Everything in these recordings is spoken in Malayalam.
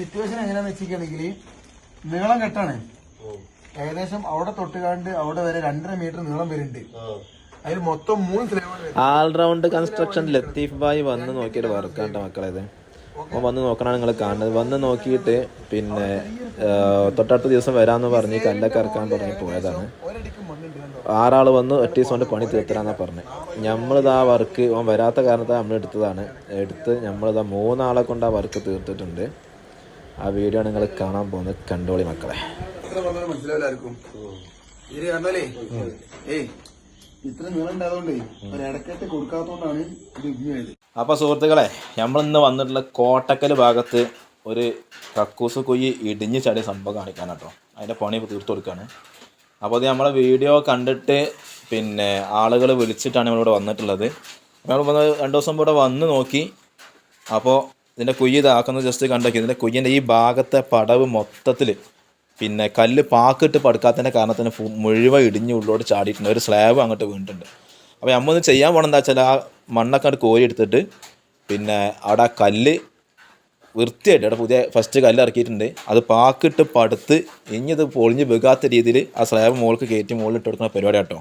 സിറ്റുവേഷൻ എങ്ങനെയാന്ന് വെച്ചിട്ടുണ്ടെങ്കിൽ നീളം കെട്ടാണ്. ഏകദേശം അവിടെ തൊട്ടുകാണ്ട് അവിടെ വരെ രണ്ടര മീറ്റർ നീളം വരുന്നുണ്ട്. അതിൽ മൊത്തം മൂന്ന് ഓൾറൗണ്ട് കൺസ്ട്രക്ഷൻ ലത്തീഫ് ബായി വന്ന് നോക്കിയിട്ട് വർക്കാണ്ട മക്കളെ ഇത്. അപ്പോൾ വന്ന് നോക്കണമാണ് നിങ്ങൾ കാണുന്നത്. വന്ന് നോക്കിയിട്ട് പിന്നെ തൊട്ടടുത്ത ദിവസം വരാമെന്ന് പറഞ്ഞ് കല്ലൊക്കെ ഇറക്കാൻ പറഞ്ഞ് പോയതാണ്. ആറാൾ വന്ന് ഒറ്റ ദിവസം കൊണ്ട് പണി തീർത്തരാന്നാ പറഞ്ഞത് നമ്മളിത് ആ വർക്ക് വരാത്ത കാരണത്താൽ നമ്മൾ എടുത്തതാണ്. എടുത്ത് നമ്മളിത് മൂന്നാളെ കൊണ്ട് ആ വർക്ക് തീർത്തിട്ടുണ്ട്. ആ വീഡിയോ നിങ്ങൾ കാണാൻ പോകുന്നത് കണ്ടോളി മക്കളെ. ഏയ് ഇത്ര നീളം ഉണ്ടായതുകൊണ്ടേ ഇത് അപ്പോൾ സുഹൃത്തുക്കളെ നമ്മൾ ഇന്ന് വന്നിട്ടുള്ള കോട്ടക്കൽ ഭാഗത്ത് ഒരു കക്കൂസ് കുഴി ഇടിഞ്ഞ് ചാടിയ സംഭവം കാണിക്കാനാട്ടോ അതിന്റെ പണി തീർത്തു കൊടുക്കുകയാണ് അപ്പോൾ അത് നമ്മളെ വീഡിയോ കണ്ടിട്ട് പിന്നെ ആളുകൾ വിളിച്ചിട്ടാണ് നമ്മളിവിടെ വന്നിട്ടുള്ളത്. നമ്മൾ വന്ന് രണ്ട് ദിവസം ഇവിടെ വന്ന് നോക്കി. അപ്പോൾ ഇതിന്റെ കുയ്യ് ഇതാക്കുന്നത് ജസ്റ്റ് കണ്ടോക്കി. ഇതിന്റെ കുയ്യന്റെ ഈ ഭാഗത്തെ പടവ് മൊത്തത്തിൽ പിന്നെ കല്ല് പാക്കിട്ട് പടുക്കാത്തതിന്റെ കാരണത്തിന് മുഴുവൻ ഇടിഞ്ഞ് ഉള്ളോട്ട് ചാടിയിട്ടുണ്ട്. ഒരു സ്ലാബ് അങ്ങോട്ട് വീണിട്ടുണ്ട്. അപ്പോൾ നമ്മൊന്ന് ചെയ്യാൻ പോകണം എന്താ വെച്ചാൽ ആ മണ്ണൊക്കെ അങ്ങോട്ട് കോരി എടുത്തിട്ട് പിന്നെ അവിടെ ആ കല്ല് വൃത്തിയായിട്ട് അവിടെ പുതിയ ഫസ്റ്റ് കല്ല് ഇറക്കിയിട്ടുണ്ട്. അത് പാക്കിട്ട് പടുത്ത് ഇനി ഇത് പൊളിഞ്ഞ് വെകാത്ത രീതിയിൽ ആ സ്ലാബ് മുകൾക്ക് കയറ്റി മുകളിൽ ഇട്ട് കൊടുക്കുന്ന പരിപാടി കേട്ടോ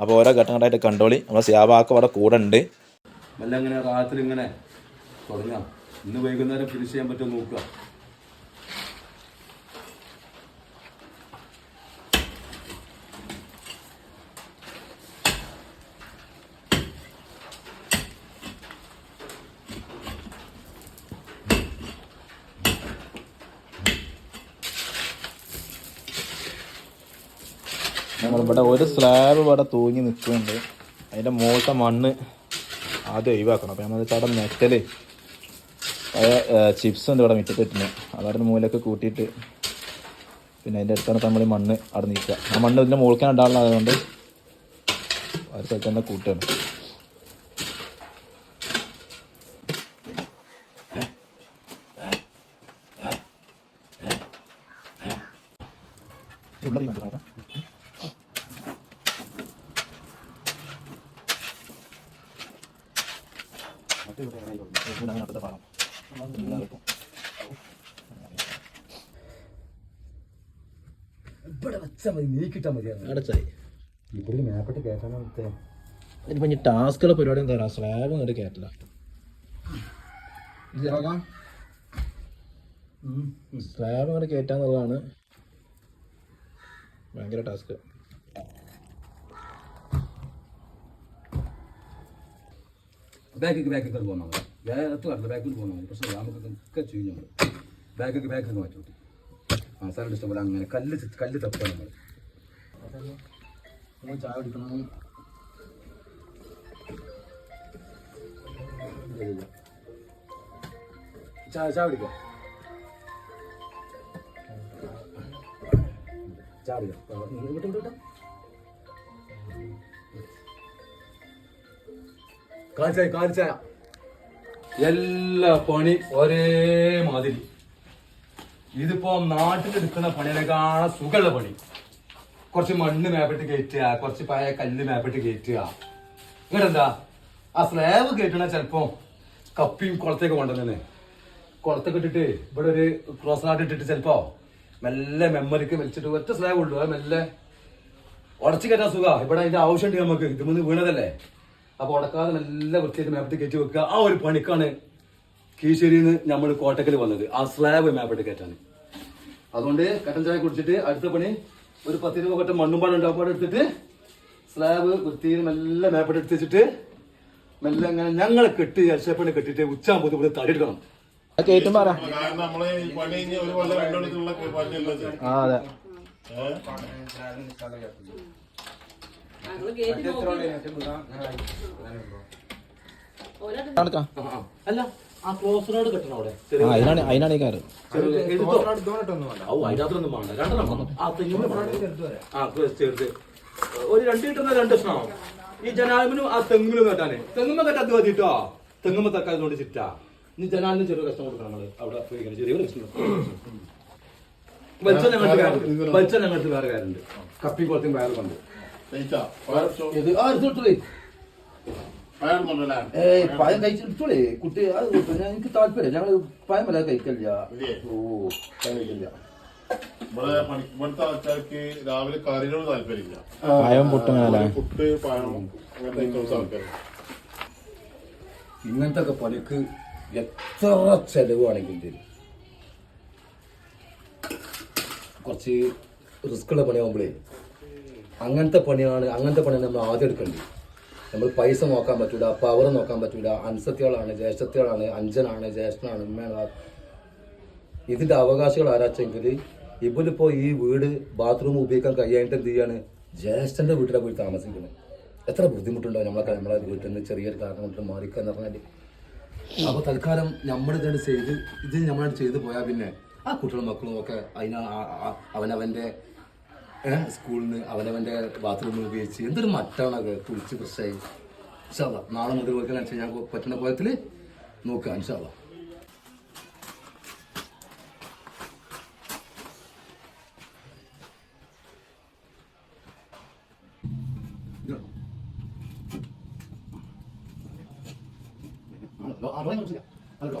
അപ്പോൾ ഓരോ ഘട്ടങ്ങളായിട്ട് കണ്ടോളി. നമ്മൾ സ്യാബാക്ക അവിടെ കൂടെ ഉണ്ട്. മെല്ലെ ഇങ്ങനെ റാത്തിൽ ഇങ്ങനെ തുടങ്ങാം. ഇന്ന് വൈകുന്നേരം ഫിനിഷ് ചെയ്യാൻ പറ്റുമോ നോക്കുക. നമ്മളിവിടെ ഒരു സ്ലാബ് ഇവിടെ തൂങ്ങി നിൽക്കുന്നുണ്ട്. അതിന്റെ മുകളിലത്തെ മണ്ണ് ആദ്യം ഒഴിവാക്കണം. അപ്പോൾ നമ്മൾ അവിടെ മെറ്റൽ ചിപ്സ് ഉണ്ട് ഇവിടെ മിറ്റത്തിട്ടുണ്ട് അതവിടെ മൂലൊക്കെ കൂട്ടിയിട്ട് പിന്നെ അതിന്റെ അടുത്താണ് നമ്മൾ മണ്ണ് അവിടെ നിൽക്കുക. ആ മണ്ണ് ഇതിന്റെ മുകളിക്കാൻ ഉണ്ടാവുന്നതുകൊണ്ട് ഒരു സ്ഥലത്ത് തന്നെ കൂട്ടുകയാണ്. ഇവിടെ വെച്ചാൽ മതി നീക്കിട്ടാൽ മതിയായിരുന്നു അടച്ചായി. ഇവിടെ മേപ്പെട്ട് കയറ്റാനത്തെ ഇതിപ്പോൾ ഇനി ടാസ്കുള്ള പരിപാടി എന്താ പറയുക? സ്ലാബ് ഇങ്ങോട്ട് കയറ്റില്ല. സ്ലാബ് ഇങ്ങോട്ട് കയറ്റാന്നുള്ളതാണ് ഭയങ്കര ടാസ്ക്. ബാക്കിക്ക് ബാക്കിക്ക് പോകാൻ മതി. വേഗത്ത് കണ്ടില്ല ബാക്കിൽ പോകുന്ന മതി. പക്ഷേ നമുക്കൊക്കെ ചെയ്യും നമ്മൾ ബാക്കിക്ക് ബാക്കിൽ മാറ്റി കൂട്ടി ആ സാറിന്റെ ഇഷ്ടം പോലെ അങ്ങനെ കല്ല് കല്ല് തപ്പാണ് നമ്മൾ ചായ കുടിക്കണം. ചായ ചായ കുടിക്കാം? ചായ കുടിക്കാം. ഇങ്ങോട്ട് ഇങ്ങോട്ട്. കാണിച്ചായ കാണിച്ചായ എല്ലാ പണി ഒരേ മാതിരി ഇതിപ്പോ നാട്ടിൽ എടുക്കുന്ന പണിയെക്കാള സുഖമുള്ള പണി. കുറച്ച് മണ്ണ് മേപ്പിട്ട് കയറ്റുക കുറച്ച് പഴയ കല്ല് മേപ്പിട്ട് കയറ്റുക ഇങ്ങനെന്താ ആ. സ്ലാബ് കയറ്റണ ചിലപ്പോ കപ്പിയും കുളത്തേക്ക് കൊണ്ടുവന്നെ കുളത്തൊക്കെ ഇട്ടിട്ട് ഇവിടെ ഒരു ക്രോസ് നാട്ട് ഇട്ടിട്ട് ചിലപ്പോ മെല്ലെ മെമ്മറിക്ക് വലിച്ചിട്ട് ഒറ്റ സ്ലാബ് ഉള്ളൂ. മെല്ലെ ഉടച്ചു കയറ്റാൻ സുഖ. ഇവിടെ അതിന്റെ ആവശ്യമുണ്ട് നമുക്ക് ഇത് മുന്നേ വീണതല്ലേ. അപ്പൊ ഉടക്കാതെ നല്ല വൃത്തിയായിട്ട് മേപ്പിട്ട് കയറ്റി വെക്കുക. ആ ഒരു പണിക്കാണ് കീശ്ശേരിയിൽ നിന്ന് നമ്മൾ കോട്ടക്കൽ വന്നത്. ആ സ്ലാബ് മേപ്പിട്ട് കയറ്റാൻ അതുകൊണ്ട് കട്ടൻ ചായ കുടിച്ചിട്ട് അടുത്ത പണി ഒരു പത്ത് രൂപ കൊട്ട മണ്ണും പാടും ഉണ്ടാവും എടുത്തിട്ട് സ്ലാബ് വൃത്തിയിൽ മെല്ലെ മാപ്പിട്ട് എടുത്ത് വെച്ചിട്ട് മെല്ലെ അങ്ങനെ ഞങ്ങൾ കെട്ടി അരിശപ്പണി കെട്ടിട്ട് ഉച്ചാകുമ്പോൾ ഇവിടെ തടി പറ. ആ അതെ. നടക്കാം. അല്ല അതിനാണ് അതിനാണ് ഈ കാര്യം. അതിനകത്തൊന്നും വേണ്ട. രണ്ടെണ്ണം. ആ, തെങ്ങിന്. ആ, ചേർത്ത്. ഒരു രണ്ട് കിട്ടുന്ന രണ്ട് പ്രശ്നമാവും ഈ ജനാലിനും ആ തെങ്ങിലും കെട്ടാനെ. തെങ്ങുമ്പോ കെട്ടാത്ത മതിട്ടോ തെങ്ങുമ്പോ തക്കാതുകൊണ്ട് ചിറ്റാ ഇനി ജനാലിന് ചെറിയ കഷ്ടം കൊടുക്കണം നമ്മൾ. അവിടെ പോയി ചെറിയ കഷ്ടം വലിച്ച ഞങ്ങൾക്ക് വലിച്ച ഞങ്ങൾക്ക് വേറെ കാര്യമുണ്ട്. കപ്പി കുളത്തും വേറെ കൊണ്ട്. ഇത് ആ എടുത്തു ഏയ് പഴം കഴിച്ചിട്ടോളേ കുട്ടി അത് പിന്നെ എനിക്ക് താല്പര്യം ഞങ്ങൾ പഴം വല്ലാതെ കഴിക്കില്ല ഓ പഴം കഴിക്കില്ല ഇവിടെ പണി ഇവിടുത്തെ ആൾക്കാർക്ക് രാവിലെ കറികളോട് താല്പര്യമില്ല. പഴം പൊട്ടുങ്ങനല്ലേ പുട്ട് പഴം അങ്ങനത്തെ ഐറ്റംസ് ആൾക്കാർ ഇങ്ങനത്തെ ഒക്കെ പണിക്ക് എത്ര ചെലവാണെങ്കിൽ തരും? കുറച്ച് റിസ്ക് ഉള്ള പണിയാകുമ്പോഴേ അങ്ങനത്തെ പണിയാണ് അങ്ങനത്തെ പണിയാണ് നമ്മൾ ആദ്യം എടുക്കേണ്ടത്. നമ്മൾ പൈസ നോക്കാൻ പറ്റൂല പവർ നോക്കാൻ പറ്റൂല. അൻസത്തികളാണ് ജ്യേഷ്ഠത്തികളാണ് അഞ്ചനാണ് ജ്യേഷ്ഠനാണ് ഉമ്മയാണ്. ഇതിന്റെ അവകാശികൾ ആരാച്ചെങ്കിൽ ഇവരിപ്പോ ഈ വീട് ബാത്റൂം ഉപയോഗിക്കാൻ കഴിയായിട്ട് എന്ത് ചെയ്യാണ്? ജ്യേഷ്ഠന്റെ വീട്ടിലാണ് പോയി താമസിക്കുന്നത് എത്ര ബുദ്ധിമുട്ടുണ്ടോ നമ്മളെ നമ്മളെ വീട്ടിൽ നിന്ന് ചെറിയൊരു കാരണം കൊണ്ട് മാറിക്കുക എന്ന് പറഞ്ഞാൽ. അപ്പൊ തൽക്കാലം നമ്മൾ ചെയ്ത് ഇത് നമ്മൾ ചെയ്തു പോയാൽ പിന്നെ ആ കുട്ടികളും മക്കളും ഒക്കെ അതിന് അവനവന്റെ സ്കൂളിൽ നിന്ന് അവനവന്റെ ബാത്റൂമിൽ ഉപയോഗിച്ച് എന്തൊരു മറ്റാണ് അത് കുളിച്ച് ഫ്രഷായി ഇൻഷാല്ല നാളെ മുതൽ വെക്കാൻ ഞാൻ പറ്റുന്ന പോയത്തിൽ നോക്കാം ഇൻഷാല്ല ഹലോ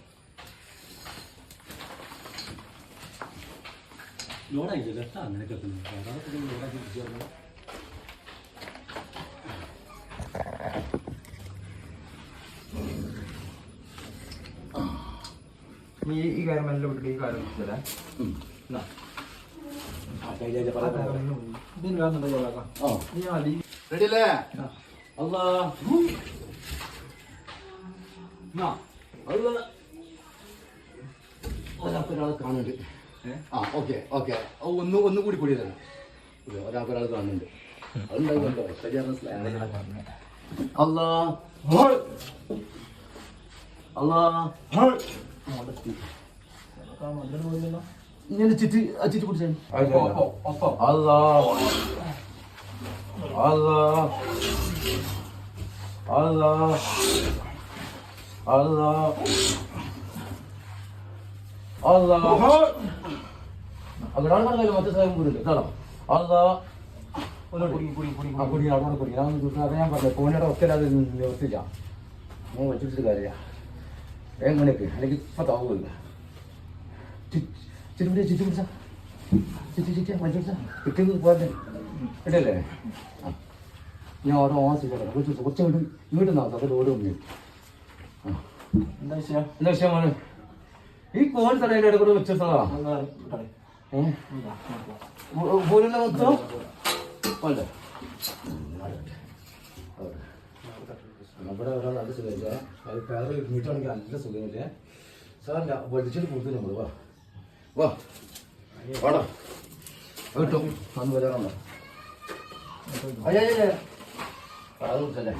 ഈ ഈ കാര്യം മെല്ലെ വിട്ടിട്ട് ഈ കാര്യം വെച്ചല്ലേ റെഡി അല്ലേ അല്ലാ ഒരാൾക്ക് ഒരാൾ കാണുന്നുണ്ട്. ആ ഓക്കെ ഓക്കെ. ഒന്ന് ഒന്ന് കൂടി കൂടി തന്നെ ഒരാൾക്ക് ഒരാൾ കാണുന്നുണ്ട് ശരിയാണ് അല്ലാ അല്ലാ ഇങ്ങനെ ചുറ്റി ചുറ്റി പിടിച്ചേ അല്ലാ അല്ലാ അല്ലാ അല്ലാ അല്ലാ മറ്റേ കുടി അവിടെ കുടി ഞാൻ അത് ഞാൻ പറഞ്ഞു ഫോണിയുടെ നിവർത്തില്ല വെച്ചിട്ട് കാര്യമില്ല. അല്ലെങ്കിൽ ഇപ്പൊ ചുറ്റി കിട്ടിയത് പോലെ ഇടല്ലേ ആ. ഞാൻ ഓരോ ഓണം ചെയ്തോളാം കുറച്ച് കുറച്ച് വീട് വീട്ടിൽ നിന്നാ അത് ഓരോ ഉണ്ട് എന്താ വിഷയം? എന്താ വിഷയം മോനെ? ഈ കോൺ തലയുടെ ഇടയിൽ കൂടെ പോലുള്ള മൊത്തം വേണ്ട നമ്മുടെ ഒരാൾ നല്ല സുഖമില്ല? അത് വേറെ വീട്ടാണെങ്കിൽ നല്ല സുഖമില്ല? സാറില്ല വലിച്ചിട്ട് കൊടുത്തു നമ്മൾ വാ. വാ. വാടാ. കേട്ടോ. അന്ന് വരാറുണ്ടോ അയ്യേ അയ്യ. അത് കൊടുത്തല്ലേ?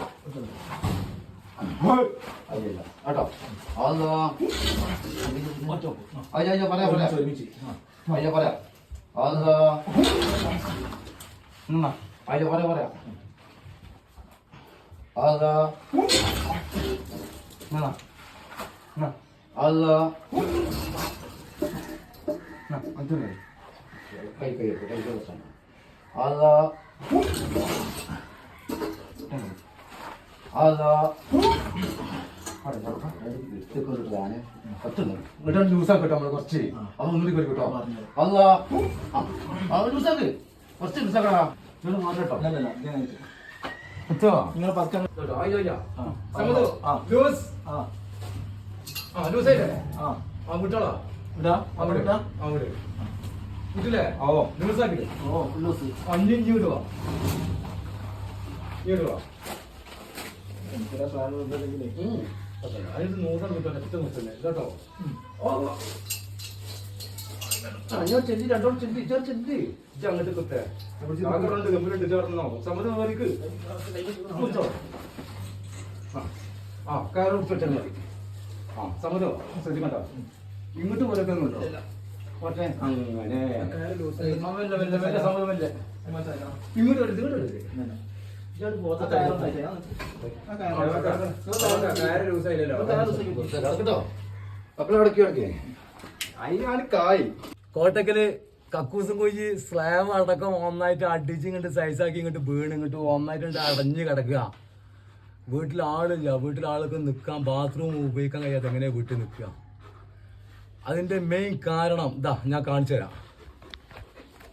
അയ്യല്ല കേട്ടോ അതാ അയ്യ അയ്യ. പറയാ പറയാ. ഒരുമിച്ച്. അയ്യ പറയാ അതാ അയ്യ പറയാ പറയാ അതാ അതാ കൈ കൈ കൈ കൈ അതാ അതാ ലൂസാക്കട്ടോ നമ്മൾ കുറച്ച്. അത് ഒന്നുകൂടി കയറി കേട്ടോ. അതാ അത് ലൂസാക്ക് കുറച്ച് ജ്യൂസാക്കടാ മാറ്റട്ടോ പറ്റുമോ നിങ്ങൾ കേട്ടോ. അയ്യോ അയ്യോ ആ. സമതു ആ. ലൂസ് ആ. വിട്ടോളാ. ഇടാ അവിടെ ഇടാ അവിടെ വിട്ടില്ലേ? ഓ. ലൂസാക്കില്ലേ ഓ ന്യൂസ് അഞ്ചിഞ്ച് എനിക്കിടെ സാധനം ഉണ്ടെങ്കിലേ. അതിന് കേട്ടോ. ആ, ഞാൻ അങ്ങോട്ട് കുത്തേ. ചേർന്നോ? സമ്മതം മാറിക്ക്. ആ, ആ കയറ് ഉപ്പിട്ടാൽ മതി ആ സമ്മതോ ശ്രദ്ധിക്കണ്ട. ഇങ്ങോട്ട് പോലൊക്കെന്നുണ്ടോ അങ്ങനെ. ഇങ്ങോട്ട് എടുത്ത് കോട്ടക്കൽ കക്കൂസും കൊയ്യ് സ്ലാം അടക്കം ഒന്നായിട്ട് അടിച്ച് ഇങ്ങോട്ട് സൈസാക്കി ഇങ്ങോട്ട് വീണ് ഇങ്ങോട്ട് ഒന്നായിട്ട് ഇങ്ങോട്ട് അടഞ്ഞ് കിടക്കുക. വീട്ടിൽ ആളില്ല. വീട്ടിൽ ആളൊക്കെ നിൽക്കാൻ ബാത്റൂം ഉപയോഗിക്കാൻ കഴിയാതെ എങ്ങനെ വീട്ടിൽ നിൽക്കുക അതിന്റെ മെയിൻ കാരണം ഇതാ ഞാൻ കാണിച്ചു തരാം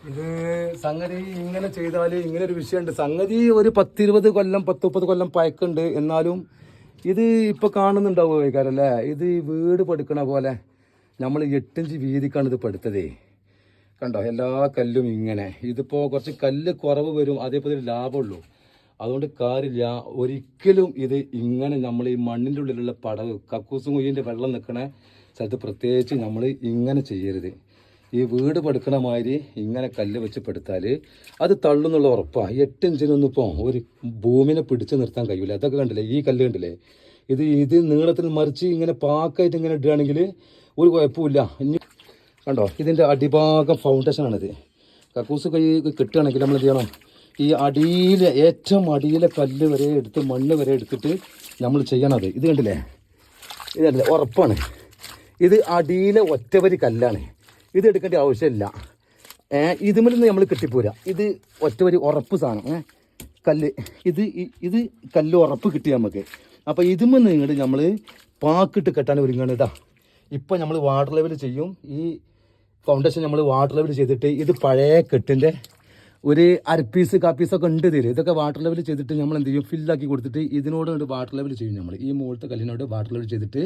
ഇത് സംഗതി ഇങ്ങനെ ചെയ്താൽ ഇങ്ങനെ ഒരു വിഷയമുണ്ട്. സംഗതി ഒരു പത്തിരുപത് കൊല്ലം പത്ത് മുപ്പത് കൊല്ലം പഴക്കുണ്ട്. എന്നാലും ഇത് ഇപ്പൊ കാണുന്നുണ്ടാവുക വൈകാരല്ലേ ഇത് വീട് പടുക്കണ പോലെ നമ്മൾ എട്ടിഞ്ച് വീതിക്കാണ് ഇത് പടുത്തതേ. കണ്ടോ? എല്ലാ കല്ലും ഇങ്ങനെ. ഇതിപ്പോ കുറച്ച് കല്ല് കുറവ് വരും. അതേപോലെ ലാഭമുള്ളൂ. അതുകൊണ്ട് കാര്യമില്ല. ഒരിക്കലും ഇത് ഇങ്ങനെ നമ്മൾ ഈ മണ്ണിന്റെ ഉള്ളിലുള്ള പടവ് കക്കൂസും കുയ്യന്റെ വെള്ളം നിൽക്കണ സ്ഥലത്ത് പ്രത്യേകിച്ച് നമ്മൾ ഇങ്ങനെ ചെയ്യരുത്. ഈ വീട് പടുക്കണ മാതിരി ഇങ്ങനെ കല്ല് വെച്ച് പെടുത്താൽ അത് തള്ളുന്നുള്ള ഉറപ്പാണ് എട്ട് ഇഞ്ചിനൊന്നും ഇപ്പോൾ ഒരു ഭൂമിനെ പിടിച്ചു നിർത്താൻ കഴിയില്ല അതൊക്കെ കണ്ടില്ലേ? ഈ കല്ല് കണ്ടില്ലേ? ഇത് ഇത് നീളത്തിൽ മറിച്ച് ഇങ്ങനെ പാക്കായിട്ട് ഇങ്ങനെ ഇടുകയാണെങ്കിൽ ഒരു കുഴപ്പമില്ല ഇനി കണ്ടോ? ഇതിന്റെ അടിഭാഗം ഫൗണ്ടേഷനാണിത് കക്കൂസ് കൈ കിട്ടുകയാണെങ്കിൽ നമ്മൾ ചെയ്യണം? ഈ അടിയിലെ ഏറ്റവും അടിയിലെ കല്ല് വരെ എടുത്ത് മണ്ണ് വരെ എടുത്തിട്ട് നമ്മൾ ചെയ്യണത് ഇത് കണ്ടില്ലേ? ഇത് കണ്ടില്ലേ? ഉറപ്പാണ്. ഇത് അടിയിലെ ഒറ്റവരി കല്ലാണ്. ഇത് എടുക്കേണ്ട ആവശ്യമില്ല. ഇതുമിൽ നിന്ന് നമ്മൾ കിട്ടിപ്പോരാ. ഇത് ഒറ്റ ഒരു ഉറപ്പ് സാധനം. ഏഹ് കല്ല്. ഇത് ഇത് കല്ല് ഉറപ്പ് കിട്ടി നമുക്ക്. അപ്പോൾ നിന്ന് നിങ്ങട് നമ്മൾ പാക്കിട്ട് കെട്ടാൻ ഒരുങ്ങണം ഇതാ ഇപ്പം നമ്മൾ വാട്ടർ ലെവൽ ചെയ്യും. ഈ ഫൗണ്ടേഷൻ നമ്മൾ വാട്ടർ ലെവൽ ചെയ്തിട്ട് ഇത് പഴയ കെട്ടിന്റെ ഒരു അരപ്പീസ് കാപ്പീസൊക്കെ ഉണ്ട് തരും ഇതൊക്കെ വാട്ടർ ലെവൽ ചെയ്തിട്ട് നമ്മൾ എന്ത് ചെയ്യും? ഫില്ലാക്കി കൊടുത്തിട്ട് ഇതിനോട് വാട്ടർ ലെവൽ ചെയ്യും നമ്മൾ ഈ മുകളിലത്തെ കല്ലിനോട് വാട്ടർ ലെവൽ ചെയ്തിട്ട്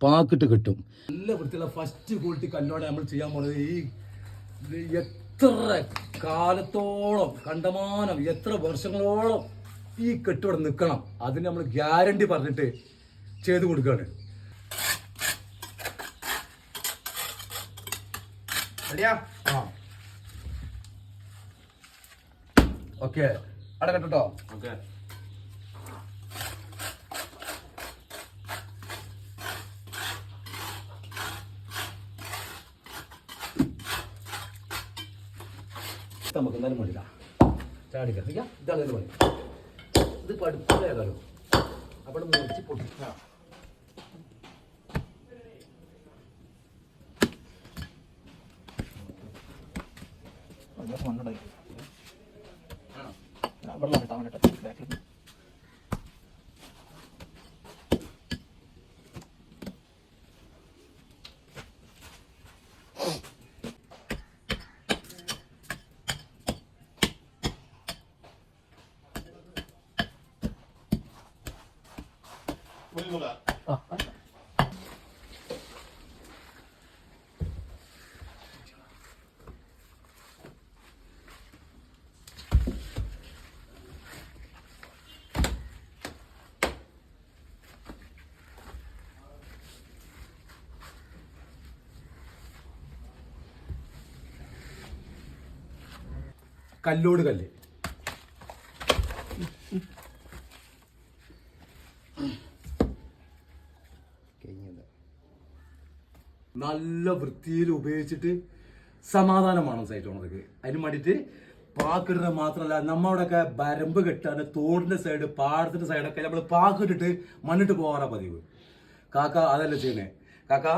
പാക്കിട്ട് കിട്ടും. നല്ല വൃത്തിയുള്ള ഫസ്റ്റ് ക്വാളിറ്റി കല്ലോടെ നമ്മൾ ചെയ്യാൻ പോകുന്നത് ഈ എത്ര കാലത്തോളം കണ്ടമാനം എത്ര വർഷങ്ങളോളം ഈ കെട്ടിവിടെ നിൽക്കണം. അതിന് നമ്മൾ ഗ്യാരണ്ടി പറഞ്ഞിട്ട് ചെയ്തു കൊടുക്കുകയാണ്. ആ. ഓക്കെ. അവിടെ കെട്ടോ. ഓക്കെ. നമുക്ക് എന്നാലും മതില്ല ചാടി കത്തിക്കാം ഇതാണ് മതി ഇത് പഠിപ്പില്ലാലോ അവിടെ മുറിച്ച് പൊട്ടിക്കാം. കല്ലോട് കല്ല്. നല്ല വൃത്തിയിൽ ഉപയോഗിച്ചിട്ട് സമാധാനമാണ് സൈറ്റ് ഓണർക്ക് അതിന് വേണ്ടിയിട്ട് പാക്കിടുന്ന മാത്രമല്ല നമ്മളവിടെയൊക്കെ വരമ്പ് കെട്ടാണ് തോടിന്റെ സൈഡ് പാടത്തിന്റെ സൈഡൊക്കെ നമ്മൾ പാക്കിട്ടിട്ട് മണ്ണിട്ട് പോകാറാ പതിവ്. കാക്ക അതല്ല ചെയ്യണേ കാക്ക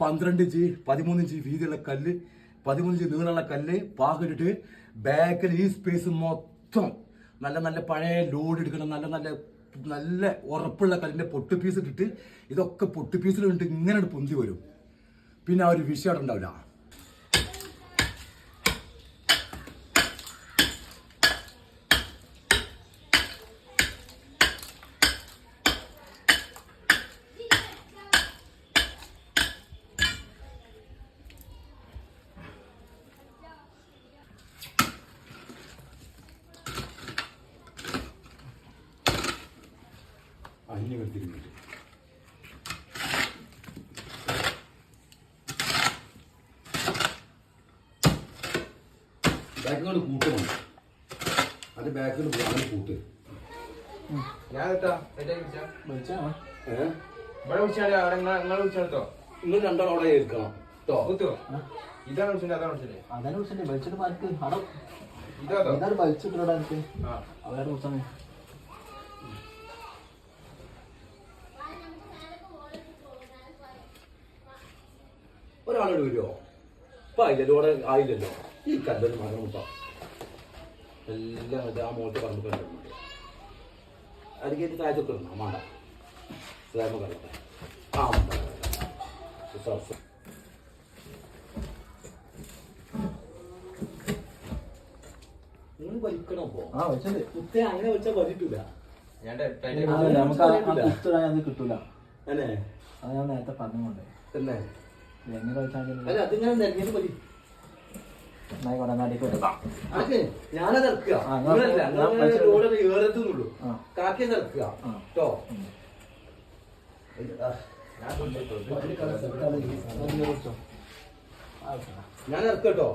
പന്ത്രണ്ട് ഇഞ്ച് പതിമൂന്ന് ഇഞ്ച് വീതിയുള്ള കല്ല് പതിമൂന്ന് ഇഞ്ച് നീളമുള്ള കല്ല് പാക്കിട്ടിട്ട് ബാക്കിൽ ഈ സ്പേസ് മൊത്തം നല്ല നല്ല പഴയ ലോഡ് എടുക്കണം നല്ല നല്ല നല്ല ഉറപ്പുള്ള കല്ലിന്റെ പൊട്ട് പീസ് ഇട്ടിട്ട് ഇതൊക്കെ പൊട്ട് പീസിലിട്ട് ഇങ്ങനെ പൊന്തി വരും. പിന്നെ ആ ഒരു വിഷയം അവിടെ ഉണ്ടാവില്ല. അഞ്ഞു ബാക്കിനോട് ബാക്കിൽ കൂട്ട് അത് ബാക്കിൽ അങ്ങനെ കൂട്ട്. നിങ്ങൾ രണ്ടാളും അവിടെ കുത്തോ ഇതാണ് വിളിച്ചത് അതാണ് വിളിച്ചത് അതാണ് അവിടെ ഇതാണ് എനിക്ക് ആ. അവരുടെ ഒരാളോട് വരുമോ ഇപ്പൊ അതിലൂടെ ആയില്ലല്ലോ. ഈ കല്ലൊരു മരണം ഇപ്പം എല്ലാം ഇത് ആ മോട്ട് പറമ്പ് കണ്ടിട്ടുണ്ട് അടിക്കേറ്റ് താഴത്തൊക്കെ ഇടണം വേണ്ട സ്ലാബ് കണ്ടട്ടെ ആ വലിക്കണോ ആ വിളിച്ചത് കുത്തേ അങ്ങനെ വെച്ചാൽ വലിക്കില്ല നമുക്ക് കിട്ടൂല. അല്ലേ? അത് ഞാൻ നേരത്തെ പറഞ്ഞുകൊണ്ടേ. തന്നെ. ഞാനത് ഇറക്കുക. ഏറത്തുന്നുള്ളൂ ആ. കാക്കിയത് ഇറക്കുക. കേട്ടോ? ഞാൻ ഇറക്കുക കേട്ടോ.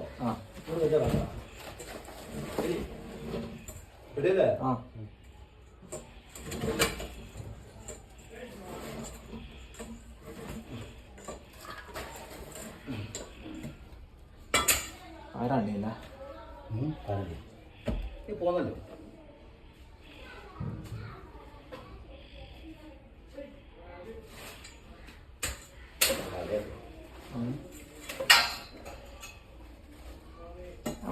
ആ. റെഡിയല്ലേ ആ ആരാണ്ടില്ല നീ പോന്നല്ലോ.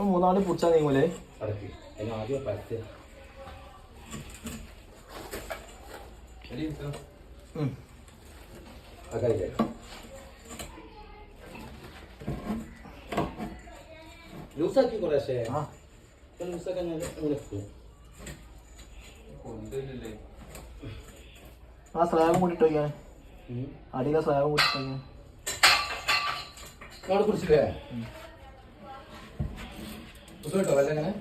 മൂന്നാൾ പിടിച്ചാ നീങ്ങൂലേ? ആദ്യം പരത്തി ഉം. അകലില്ലേ ലൂസാക്കി കുറേശ്ശേ ലൂസാക്കാൻ ഞാൻ കൊണ്ടില്ലേ ആ സ്ലാബും കൂട്ടിട്ട് വയ്ക്കാൻ അടിയിലെ സ്ലാബും കൂട്ടിട്ട് വയ്ക്കാൻ അവിടെ കുടിച്ചില്ലേ കേട്ടോ വല്ല അങ്ങനെ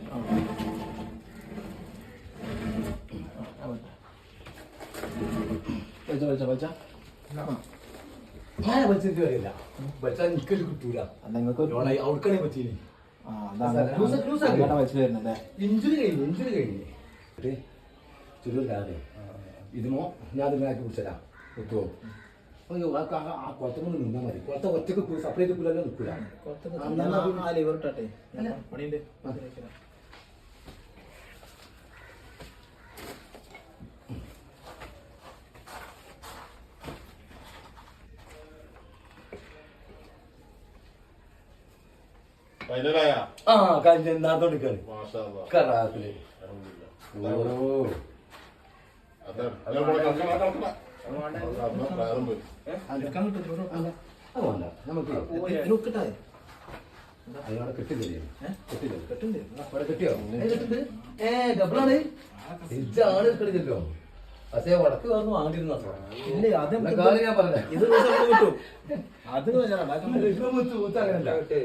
ഞാൻ വലിച്ചിട്ട് വരില്ല വലിച്ചാൽ നിക്കൽ കിട്ടൂല. അവർക്കാണെ പറ്റീനി ഇഞ്ചുറി കഴിഞ്ഞു ഇഞ്ചുറി കഴിഞ്ഞു. ചുരുക്കാതെ ഇതിമോ ഞാൻ അതിനാക്കി കുടിച്ചതാ. കിട്ടുമോ അയ്യോ ആ കൊത്ത കൊണ്ട് നിന്നാൽ മതി. കൊത്ത ഒറ്റയ്ക്ക് സെപ്പറേറ്റ് കുലല്ലോ നിൽക്കൂല ആ ലിവർ ഇട്ടെ പണിയുണ്ട്. ആ കഴിഞ്ഞ മാഷാ അല്ലാ. കറാത്തിൽ. ഓ. അതാണ്. ഞാൻ ഇവിടെ കറക്കണം, കറക്കണം. അതാ പ്രയാസം പോയി. അത് വേണ്ട. നമുക്ക് നോക്കട്ടെ അതിനോട് കെട്ടില്ലേ. കെട്ടില്ലേ. കെട്ടുണ്ട് അവിടെ കിട്ടിയോ? ഏ ഡബിളാണ് ഇജ്ജാണ് കളിച്ചല്ലോ പക്ഷേ വടക്ക് വന്ന് വാങ്ങിയിരുന്നു ഇല്ല അത് ഞാൻ പറഞ്ഞേ. ഇത് കിട്ടും അത് മറ്റേ.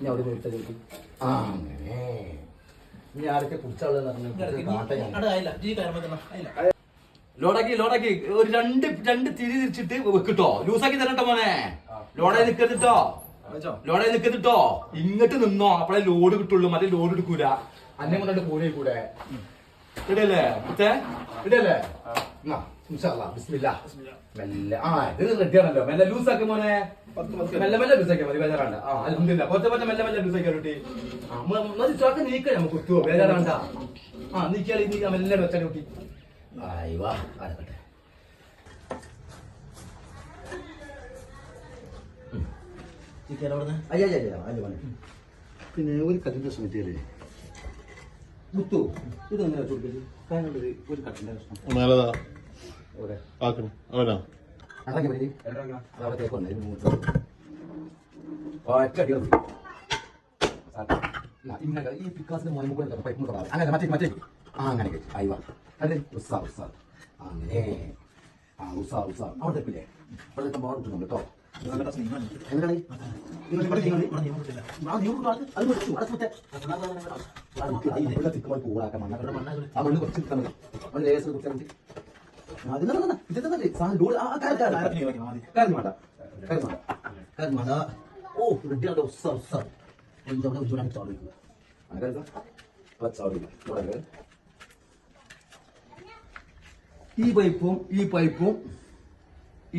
ഞാൻ അവിടെ ചോദിക്കും. ആ, അങ്ങനെ. ഇനി ആരൊക്കെ കുടിച്ചാളെന്ന് ലോഡാക്കി ലോഡാക്കി. ഒരു രണ്ട് രണ്ട് തിരി തിരിച്ചിട്ട് വെക്കിട്ടോ. ലൂസാക്കി തരട്ടോ മോനെ. ലോഡായി നിക്കരുതിട്ടോ ലോഡായി നിക്കരുതിട്ടോ ഇങ്ങോട്ട് നിന്നോ. അപ്പളെ ലോഡ് കിട്ടുള്ളൂ. മറ്റേ ലോഡ് എടുക്കൂല. അന്നെ കൊണ്ടിട്ട് പോലെ കൂടെ. ഇടല്ലേ മറ്റേ? ഇടല്ലേ. മെല്ലെ. ആ ഇത് റെഡിയാണല്ലോ. മെല്ലെ ലൂസാക്കി മോനെ. മെല്ലെ മെല്ലെ ലൂസാക്കിയാ മതി. ബേജാറാണ്ട ആ അലഹമില്ല കുറച്ച് പറ്റ മെല്ലെ മെല്ലെ ലൂസാക്കിയാ കുട്ടി മതി ചോക്ക നീക്കാം നമുക്ക് കുത്തുവോ. ബേജാറാണ്ട ആ നീക്കിയാലി നീക്കാം മെല്ലെ വെച്ചാൽ കുട്ടി. ആയിവാ. അടക്കട്ടെ അയ്യ അയ്യ അയ്യ അയ്യ മോനെ പിന്നെ ഒരു കല്ലിന്റെ സമിതിയല്ലേ മുത്തു ഇതെങ്ങനെ കൊടുക്കൽ കാനുള്ളത് ഒരു കട്ടിന്റെ പ്രശ്നം. അവനാ. ഇത് ഈ പിക്കാസിന്റെ മോനെ മുകളിൽ പൈപ്പ് മുട്ട അങ്ങനെ മറ്റേ മറ്റേ. ആ അങ്ങനെ അയവ അല്ലേ ഉസാ ഉസാ അങ്ങനെ ആ ഉസാ ഉസാ അവിടെ പിന്നെ അവിടെ ബോർഡ് കിട്ടുന്നുണ്ട് കേട്ടോ. ഓ റെഡിയാണ് ഉസ്സാ ഉസ്സാ ഈ പൈപ്പും ഈ പൈപ്പും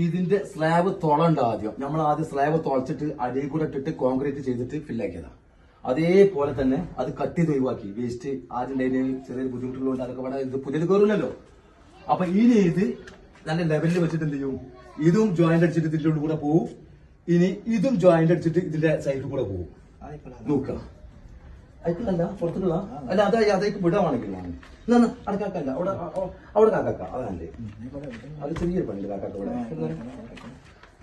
ഇതിന്റെ സ്ലാബ് തൊളണ്ട ആദ്യം. നമ്മൾ ആദ്യം സ്ലാബ് തുളച്ചിട്ട് അടിയിൽ കൂടെ ഇട്ടിട്ട് കോൺക്രീറ്റ് ചെയ്തിട്ട് ഫില്ലാക്കിയതാണ് അതേപോലെ തന്നെ അത് കട്ട് ചെയ്ത് ഒഴിവാക്കി. വേസ്റ്റ് ആദ്യം ലൈനിൽ ചെറിയ ബുദ്ധിമുട്ടുകളുണ്ട് അതൊക്കെ വേണം ഇത് പുതിയത് കയറില്ലല്ലോ അപ്പൊ ഇനി ഇത് നല്ല ലെവലിൽ വെച്ചിട്ട് എന്ത് ചെയ്യും? ഇതും ജോയിന്റ് അടിച്ചിട്ട് ഇതിന്റെ ഉള്ളിൽ കൂടെ പോവും. ഇനി ഇതും ജോയിന്റ് അടിച്ചിട്ട് ഇതിന്റെ സൈഡിൽ കൂടെ പോവും. നോക്കാം അയക്കില്ലല്ല പുറത്തുള്ള അല്ല അത് അതേക്ക് വിടാണെങ്കിൽ എന്നാ അടക്കാക്കല്ല അവിടെ അവിടെ കാക്കാക്ക. അതല്ലേ അത് ചെറിയൊരു പണിയുണ്ട് കാക്കാക്ക ഇവിടെ.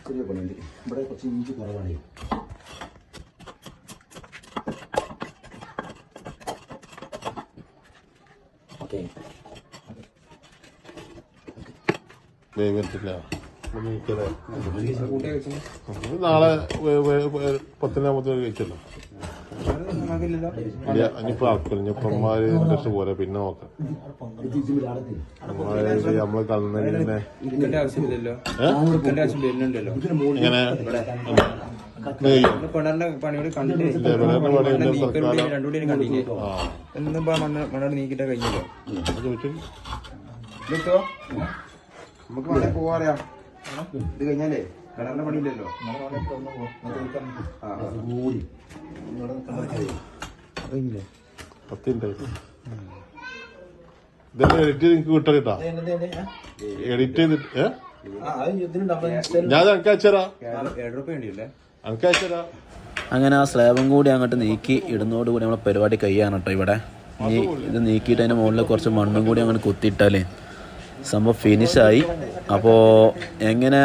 ചെറിയ പണിയുണ്ട്. ഇവിടെ കുറച്ച് ഇഞ്ചി കുറവാണ്. നാളെ പത്തിനാമത്തെ കഴിച്ചല്ലോ. ഇനിയിപ്പോ ഇനിയിപ്പോ അമ്മമാര് രക്ഷ പോലെ പിന്നെ നോക്കാം. നമ്മൾ കളന്നെ പിന്നെ ആവശ്യമില്ലല്ലോ. ഇരിക്കേണ്ട ആവശ്യം വരുന്നുണ്ടല്ലോ ഇങ്ങനെ പണറിന്റെ പണിയോട് കണ്ടിട്ട്. രണ്ടുകൂടി കണ്ടില്ലേ? ആ. എന്നും മണ്ണ് മണ്ണോട് നീക്കിട്ട് കഴിഞ്ഞല്ലോ ചോദിച്ചു. നമുക്ക് വേണേ പോവാറിയാം. ഇത് കഴിഞ്ഞാലേ. കിണറിന്റെ പണിയില്ലല്ലോ? ഇതെല്ലാം എഡിറ്റ് ചെയ്ത് എനിക്ക് കിട്ടാ കേട്ടാ എഡിറ്റ് ചെയ്തിട്ട് ഏ? ഞാൻ എനിക്ക് അയച്ചരാ ഏഴ് ഏഴ് രൂപ വേണ്ടിയല്ലേ? എനിക്ക് അയച്ചരാ അങ്ങനെ ആ സ്ലാബും കൂടി അങ്ങോട്ട് നീക്കി ഇടുന്നതോടുകൂടി നമ്മളെ പരിപാടി കഴിയാണ് കേട്ടോ ഇവിടെ. ഇനി ഇത് നീക്കിയിട്ട് അതിന്റെ മുകളിൽ കുറച്ച് മണ്ണും കൂടി അങ്ങനെ കുത്തിയിട്ടാലേ സംഭവം ഫിനിഷായി അപ്പോൾ എങ്ങനെ?